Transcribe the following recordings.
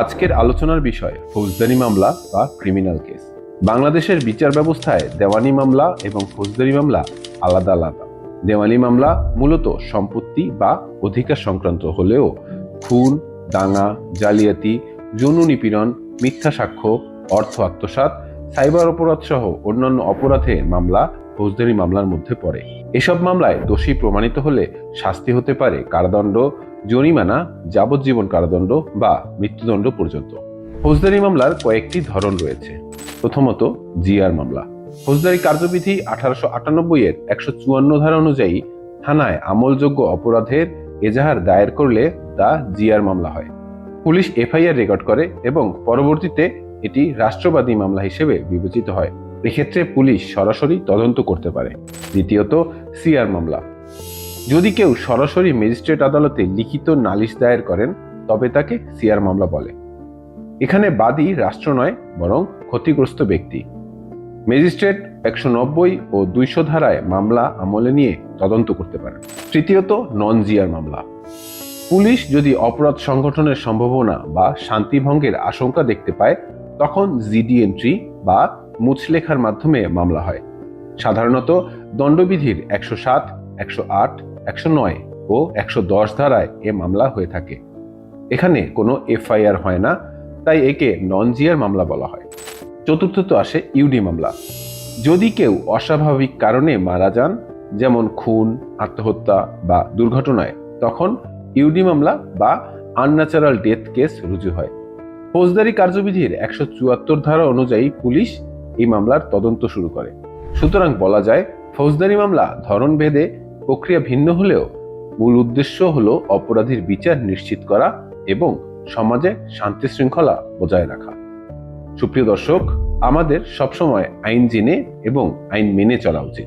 আজকের আলোচনার বিষয়, ফৌজদারি মামলা বা ক্রিমিনাল কেস বাংলাদেশের বিচার ব্যবস্থায় দেওয়ানি মামলা এবং ফৌজদারি মামলা আলাদা আলাদা। দেওয়ানি মামলা মূলত সম্পত্তি বা অধিকার সংক্রান্ত হলেও খুন, দাঙ্গা, জালিয়াতি, যৌন নিপীড়ন, মিথ্যা সাক্ষ্য, অর্থ আত্মসাৎ, সাইবার অপরাধ সহ অন্যান্য অপরাধে মামলা, ফৌজদারি মামলার মধ্যে পড়ে। এসব মামলায় দোষী প্রমাণিত হলে শাস্তি হতে পারে কারাদণ্ড, জরিমানা, যাবজ্জীবন কারাদণ্ড বা মৃত্যুদণ্ড পর্যন্ত। ফৌজদারি মামলার কয়েকটি ধরন রয়েছে। প্রথমত, জিআর মামলা। ফৌজদারি কার্যবিধি আঠারোশো আটানব্বই এর একশো চুয়ান্ন ধারা অনুযায়ী থানায় আমলযোগ্য অপরাধের এজাহার দায়ের করলে তা জিআর মামলা হয়। পুলিশ এফআইআর রেকর্ড করে এবং পরবর্তীতে এটি রাষ্ট্রবাদী মামলা হিসেবে বিবেচিত হয়। এক্ষেত্রে পুলিশ সরাসরি তদন্ত করতে পারে। দ্বিতীয়ত, সিআর মামলা। যদি কেউ সরাসরি ম্যাজিস্ট্রেট আদালতে লিখিত নালিশ দায়ের করেন, তবে তাকে সিআর মামলা বলে। এখানে বাদী রাষ্ট্র নয়, বরং ক্ষতিগ্রস্ত ব্যক্তি। ম্যাজিস্ট্রেট একশো নব্বই ও দুইশো ধারায় মামলা আমলে নিয়ে তদন্ত করতে পারে তৃতীয়ত নন জিআর মামলা। পুলিশ যদি অপরাধ সংগঠনের সম্ভাবনা বা শান্তিভঙ্গের আশঙ্কা দেখতে পায়, তখন জিডি এন্ট্রি বা মুচলেখার মাধ্যমে মামলা হয়। সাধারণত দণ্ডবিধির একশো সাত, একশো আট, একশো নয় ও একশো দশ ধারায় এ মামলা হয়ে থাকে। এখানে কোনো এফআইআর হয় না, তাই একে নন জিআর মামলা বলা হয়। চতুর্থত আসে ইউডি মামলা। যদি কেউ অস্বাভাবিক কারণে মারা যান, যেমন খুন, আত্মহত্যা বা দুর্ঘটনায়, তখন ইউডি মামলা বা আনন্যাচারাল ডেথ কেস রুজু হয়। ফৌজদারি কার্যবিধির একশো চুয়াত্তর ধারা অনুযায়ী পুলিশ এই মামলার তদন্ত শুরু করে। সুতরাং বলা যায়, ফৌজদারি মামলা ধরন ভেদে প্রক্রিয়া ভিন্ন হলেও মূল উদ্দেশ্য হল অপরাধীর বিচার নিশ্চিত করা এবং সমাজে শান্তি শৃঙ্খলা বজায় রাখা। সুপ্রিয় দর্শক, আমাদের সবসময় আইন জেনে এবং আইন মেনে চলা উচিত।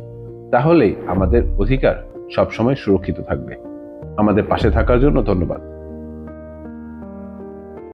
তাহলে আমাদের অধিকার সবসময় সুরক্ষিত থাকবে। আমাদের পাশে থাকার জন্য ধন্যবাদ।